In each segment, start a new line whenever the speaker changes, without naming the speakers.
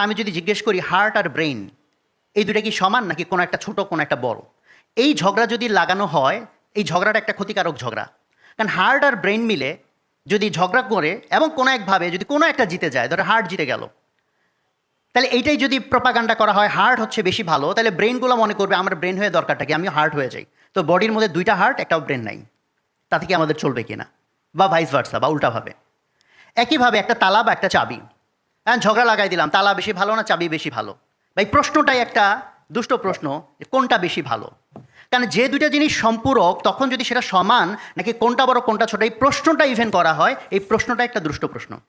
আমি যদি জিজ্ঞেস করি হার্ট আর ব্রেইন এই দুটা কি সমান নাকি কোনো একটা ছোট, কোনো একটা বড়? এই ঝগড়া যদি লাগানো হয়, এই ঝগড়াটা একটা ক্ষতিকারক ঝগড়া। কারণ হার্ট আর ব্রেইন মিলে যদি ঝগড়া করে এবং কোনো একভাবে যদি কোনো একটা জিতে যায়, ধরো হার্ট জিতে গেল। তাহলে এইটাই যদি প্রপাগান্ডা করা হয় হার্ট হচ্ছে বেশি ভালো, তাহলে ব্রেনগুলো মনে করবে, আমার ব্রেন হয়ে দরকারটা কি? আমি হার্ট হয়ে যাই। তো বডির মধ্যে দুইটা হার্ট একটাও ব্রেন নাই। তাতে কি আমাদের চলবে কিনা? বা ভাইস ভার্সা বা উল্টাভাবে। একইভাবে একটা তালা বা একটা চাবি। হ্যাঁ ঝগড়া লাগাই দিলাম, তালা বেশি ভালো না চাবি বেশি ভালো? ভাই, প্রশ্নটাই একটা দুষ্ট প্রশ্ন, কোনটা বেশি ভালো? কারণ যে দুইটা জিনিস সম্পূরক, তখন যদি সেটা সমান, নাকি কোনটা বড়, কোনটা ছোট, এই প্রশ্নটা ইভেন করা হয়, এই প্রশ্নটা একটা দুষ্ট প্রশ্ন।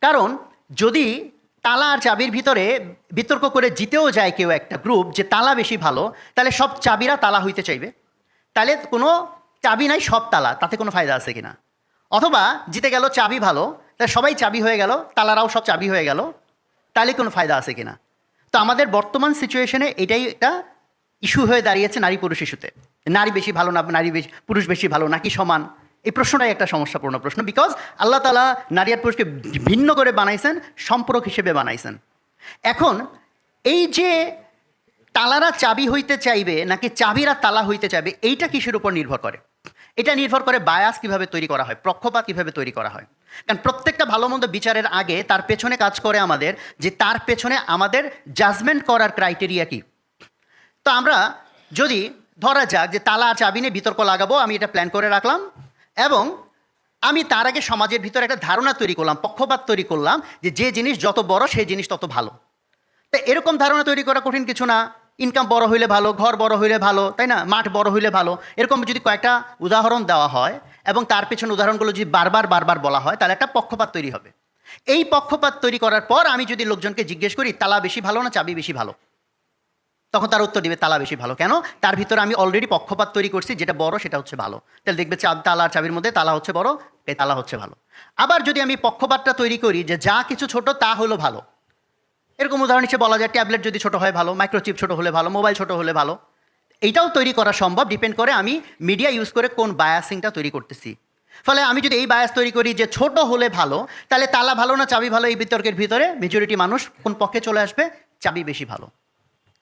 কারণ যদি তালা আর চাবির ভিতরে বিতর্ক করে জিতেও যায় কেউ একটা গ্রুপ যে তালা বেশি ভালো, তাহলে সব চাবিরা তালা হইতে চাইবে। তাহলে কোনো চাবি নাই, সব তালা, তাতে কোনো ফায়দা আছে কিনা? অথবা জিতে গেল, চাবি ভালো তাহলে সবাই চাবি হয়ে গেল, তালারাও সব চাবি হয়ে গেল, তাহলে কোনো ফায়দা আছে কিনা? তো আমাদের বর্তমান সিচুয়েশনে এটাই একটা ইস্যু হয়ে দাঁড়িয়েছে নারী পুরুষ ইস্যুতে। নারী বেশি ভালো না, নারী বেশি, পুরুষ বেশি ভালো নাকি সমান? এই প্রশ্নটাই একটা সমস্যাপূর্ণ প্রশ্ন বিকজ আল্লাহ তালা নারী আর পুরুষকে ভিন্ন করে বানাইছেন, সম্পর্ক হিসেবে বানাইছেন। এখন এই যে তালারা চাবি হইতে চাইবে নাকি চাবিরা তালা হইতে চাইবে, এইটা কিসের উপর নির্ভর করে? এটা নির্ভর করে বায়াস কীভাবে তৈরি করা হয়, পক্ষপাত কীভাবে তৈরি করা হয়। কারণ প্রত্যেকটা ভালো মন্দ বিচারের আগে তার পেছনে কাজ করে আমাদের যে তার পেছনে আমাদের জাজমেন্ট করার ক্রাইটেরিয়া কি। তো আমরা যদি ধরা যাক যে তালা আর চাবি নিয়ে বিতর্ক লাগাবো, আমি এটা প্ল্যান করে রাখলাম এবং আমি তার আগে সমাজের ভিতরে একটা ধারণা তৈরি করলাম, পক্ষপাত তৈরি করলাম যে যে জিনিস যত বড়, সেই জিনিস তত ভালো। তা এরকম ধারণা তৈরি করা কঠিন কিছু না। ইনকাম বড় হইলে ভালো, ঘর বড় হইলে ভালো, তাই না? মাঠ বড় হইলে ভালো। এরকম যদি কয়েকটা উদাহরণ দেওয়া হয় এবং তার পেছনে উদাহরণগুলো যদি বারবার বারবার বলা হয়, তাহলে একটা পক্ষপাত তৈরি হবে। এই পক্ষপাত তৈরি করার পর আমি যদি লোকজনকে জিজ্ঞেস করি, তালা বেশি ভালো না চাবি বেশি ভালো? তখন তার উত্তর দিবে, তালা বেশি ভালো। কেন? তার ভিতরে আমি অলরেডি পক্ষপাত তৈরি করছি, যেটা বড়, সেটা হচ্ছে ভালো। তাহলে দেখবে তালা আর চাবির মধ্যে তালা হচ্ছে বড়, তালা হচ্ছে ভালো। আবার যদি আমি পক্ষপাতটা তৈরি করি যে যা কিছু ছোট তা হলো ভালো। এরকম উদাহরণ হিসেবে বলা যায়, ট্যাবলেট যদি ছোট হয় ভালো মাইক্রোচিপ ছোট হলে ভালো মোবাইল ছোটো হলে ভালো। এইটাও তৈরি করা সম্ভব ডিপেন্ড করে আমি মিডিয়া ইউজ করে কোন বায়াসিংটা তৈরি করতেছি। ফলে আমি যদি এই বায়াস তৈরি করি যে ছোট হলে ভালো, তাহলে তালা ভালো না, চাবি ভালো এই বিতর্কের ভিতরে মেজরিটি মানুষ কোন পক্ষে চলে আসবে? চাবি বেশি ভালো।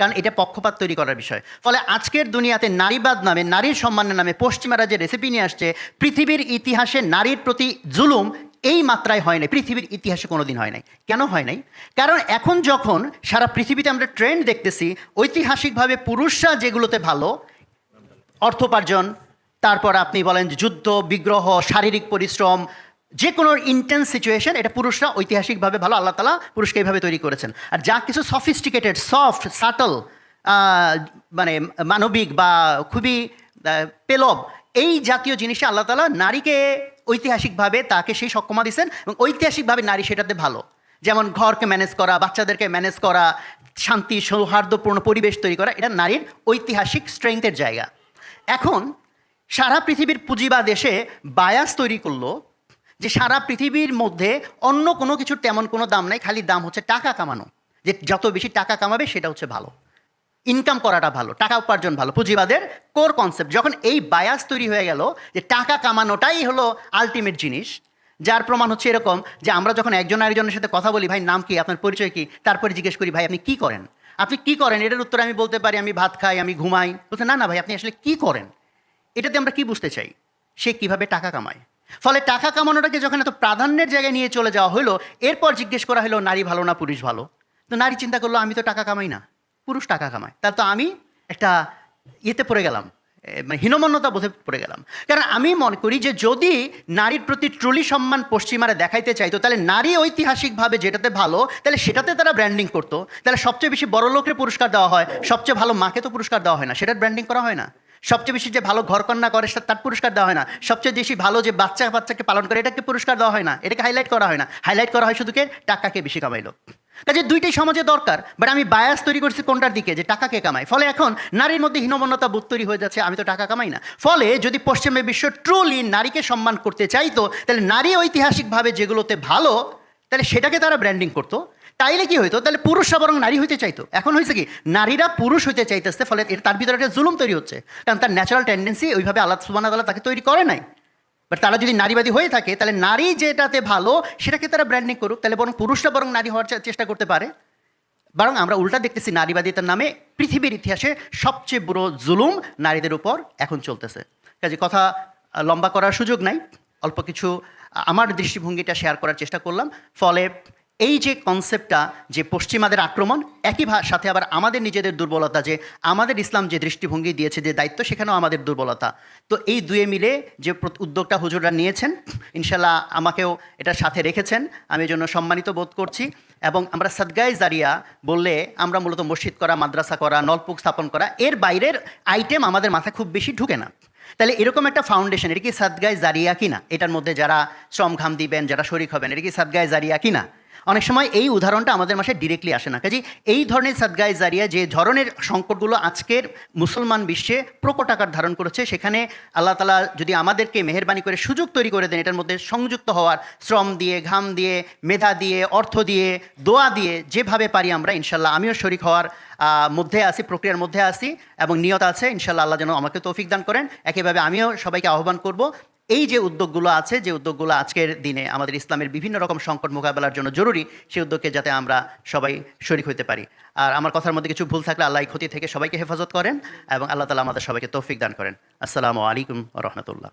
কারণ এটা পক্ষপাত তৈরি করার বিষয়। ফলে আজকের দুনিয়াতে নারীবাদ নামে, নারীর সম্মানের নামে পশ্চিমারা যে রেসিপি নিয়ে আসছে, পৃথিবীর ইতিহাসে নারীর প্রতি জুলুম এই মাত্রায় হয় নাই, পৃথিবীর ইতিহাসে কোনো দিন হয় নাই। কেন হয় নাই? কারণ এখন যখন সারা পৃথিবীতে আমরা ট্রেন্ড দেখতেছি, ঐতিহাসিকভাবে পুরুষরা যেগুলোতে ভালো, অর্থোপার্জন, তারপর আপনি বলেন যুদ্ধ, বিগ্রহ, শারীরিক পরিশ্রম যে কোনো ইন্টেন্স সিচুয়েশন এটা পুরুষরা ঐতিহাসিকভাবে ভালো, আল্লাহ তালা পুরুষকে এইভাবে তৈরি করেছেন। আর যা কিছু সফিস্টিকেটেড সফট সাটল মানে মানবিক বা খুবই পেলব এই জাতীয় জিনিসে আল্লাহ তালা নারীকে ঐতিহাসিকভাবে তাকে সেই সক্ষমা দিয়েছেন এবং ঐতিহাসিকভাবে নারী সেটাতে ভালো। যেমন ঘরকে ম্যানেজ করা, বাচ্চাদেরকে ম্যানেজ করা, শান্তি, সৌহার্দ্যপূর্ণ পরিবেশ তৈরি করা, এটা নারীর ঐতিহাসিক স্ট্রেংথের জায়গা। এখন সারা পৃথিবীর পুঁজিবাদ এসে বায়াস তৈরি করল যে সারা পৃথিবীর মধ্যে অন্য কোনো কিছুর তেমন কোনো দাম নাই, খালি দাম হচ্ছে টাকা কামানো। যে যত বেশি টাকা কামাবে সেটা হচ্ছে ভালো। ইনকাম করাটা ভালো, টাকা উপার্জন ভালো। পুঁজিবাদের কোর কনসেপ্ট যখন এই বায়াস তৈরি হয়ে গেল যে টাকা কামানোটাই হলো আলটিমেট জিনিস, যার প্রমাণ হচ্ছে এরকম যে আমরা যখন একজন আরেকজনের সাথে কথা বলি, ভাই, নাম কি? আপনার পরিচয় কি? তারপরে জিজ্ঞেস করি, ভাই, আপনি কি করেন? আপনি কি করেন? এটার উত্তরে আমি বলতে পারি, আমি ভাত খাই, আমি ঘুমাই। বলতে না না, ভাই, আপনি আসলে কি করেন? এটাতে আমরা কি বুঝতে চাই? সে কীভাবে টাকা কামায়? ফলে টাকা কামানোটাকে যখন এত প্রাধান্যের জায়গায় নিয়ে চলে যাওয়া হলো, এরপর জিজ্ঞেস করা হলো, নারী ভালো না পুরুষ ভালো? তো নারী চিন্তা করল, আমি তো টাকা কামাই না। পুরুষ টাকা কামায়। তাহলে তো আমি একটা ইয়েতে পড়ে গেলাম মানে হীনমন্যতা বোধে পড়ে গেলাম। কারণ আমি মনে করি যে যদি নারীর প্রতি ট্রুলি সম্মান পশ্চিমারা দেখাইতে চাইতো, তাহলে নারী ঐতিহাসিকভাবে যেটাতে ভালো, তাহলে সেটাতে তারা ব্র্যান্ডিং করতো। তাহলে সবচেয়ে বেশি বড় লোকের পুরস্কার দেওয়া হয়, সবচেয়ে ভালো মাকে তো পুরস্কার দেওয়া হয় না, সেটার ব্র্যান্ডিং করা হয় না। সবচেয়ে বেশি যে ভালো ঘরকন্যা করে তার পুরস্কার দেওয়া হয় না। সবচেয়ে বেশি ভালো যে বাচ্চা বাচ্চাকে পালন করে, এটাকে পুরস্কার দেওয়া হয় না, এটাকে হাইলাইট করা হয় না। হাইলাইট করা হয় শুধু কে? টাকাকে বেশি কামাইলো। কাজে দুইটাই সমাজে দরকার বাট আমি বায়াস তৈরি করছি কোনটার দিকে? যে টাকাকে কামাই ফলে এখন নারীর মধ্যে হীনমন্যতা বোধ তৈরি হয়ে যাচ্ছে, আমি তো টাকা কামাই না। ফলে যদি পশ্চিমে বিশ্ব ট্রুলি নারীকে সম্মান করতে চাইতো, তাহলে নারী ঐতিহাসিকভাবে যেগুলোতে ভালো, তাহলে সেটাকে তারা ব্র্যান্ডিং করতো। তাইলে কি হইতো? তাহলে পুরুষরা বরং নারী হইতে চাইতো। এখন হয়েছে কি, নারীরা পুরুষ হইতে চাইতেছে, ফলে তার ভিতরে একটা জুলুম তৈরি হচ্ছে। কারণ তার ন্যাচারাল টেন্ডেন্সি ওইভাবে আল্লাহ সুবানা তাকে তৈরি করে নাই। বাট তারা যদি নারীবাদী হয়ে থাকে, তাহলে নারী যেটাতে ভালো, সেটাকে তারা ব্র্যান্ডিং করুক। তাহলে বরং পুরুষরা বরং নারী হওয়ার চেষ্টা করতে পারে। বরং আমরা উল্টা দেখতেছি, নারীবাদিতার নামে পৃথিবীর ইতিহাসে সবচেয়ে বড় জুলুম নারীদের উপর এখন চলতেছে। কাজে কথা লম্বা করার সুযোগ নাই। অল্প কিছু আমার দৃষ্টিভঙ্গিটা শেয়ার করার চেষ্টা করলাম। ফলে এই যে কনসেপ্টটা যে পশ্চিমাদের আক্রমণ, একই সাথে আবার আমাদের নিজেদের দুর্বলতা যে আমাদের ইসলাম যে দৃষ্টিভঙ্গি দিয়েছে, যে দায়িত্ব, সেখানেও আমাদের দুর্বলতা। তো এই দুয়ে মিলে যে উদ্যোগটা হুজুররা নিয়েছেন, ইনশাল্লাহ আমাকেও এটার সাথে রেখেছেন। আমি জন্য সম্মানিত বোধ করছি এবং আমরা সাদগায় জারিয়া বললে আমরা মূলত মসজিদ করা, মাদ্রাসা করা নলপুক স্থাপন করা, এর বাইরের আইটেম আমাদের মাথায় খুব বেশি ঢুকে না। তাহলে এরকম একটা ফাউন্ডেশন এটা কি সাদগায় জারিয়া কিনা? এটার মধ্যে যারা শ্রম ঘাম দিবেন, যারা শরিক হবেন, এটা কি সাদগায় জারিয়া কিনা? অনেক সময় এই উদাহরণটা আমাদের মাসে ডিরেক্টলি আসে না। কাজে এই ধরনের সাদগায় জারিয়া যে ধরনের সংকটগুলো আজকের মুসলমান বিশ্বে প্রকট আকার ধারণ করেছে, সেখানে আল্লাহ তালা যদি আমাদেরকে মেহরবানি করে সুযোগ তৈরি করে দেন, এটার মধ্যে সংযুক্ত হওয়ার শ্রম দিয়ে, ঘাম দিয়ে, মেধা দিয়ে, অর্থ দিয়ে, দোয়া দিয়ে যেভাবে পারি আমরা ইনশাল্লাহ আমিও শরিক হওয়ার মধ্যে আসি প্রক্রিয়ার মধ্যে আসি এবং নিয়ত আছে ইনশাল্লাহ আল্লাহ যেন আমাকে তৌফিক দান করেন। একইভাবে আমিও সবাইকে আহ্বান করব এই যে উদ্যোগগুলো আছে, যে উদ্যোগগুলো আজকের দিনে আমাদের ইসলামের বিভিন্ন রকম সংকট মোকাবেলার জন্য জরুরি, সেই উদ্যোগকে যাতে আমরা সবাই শরিক হইতে পারি। আর আমার কথার মধ্যে কিছু ভুল থাকলে আল্লাহ ক্ষতি থেকে সবাইকে হেফাজত করেন এবং আল্লাহ তালা আমাদের সবাইকে তৌফিক দান করেন। আসসালামু আলাইকুম রহমতুল্লাহ।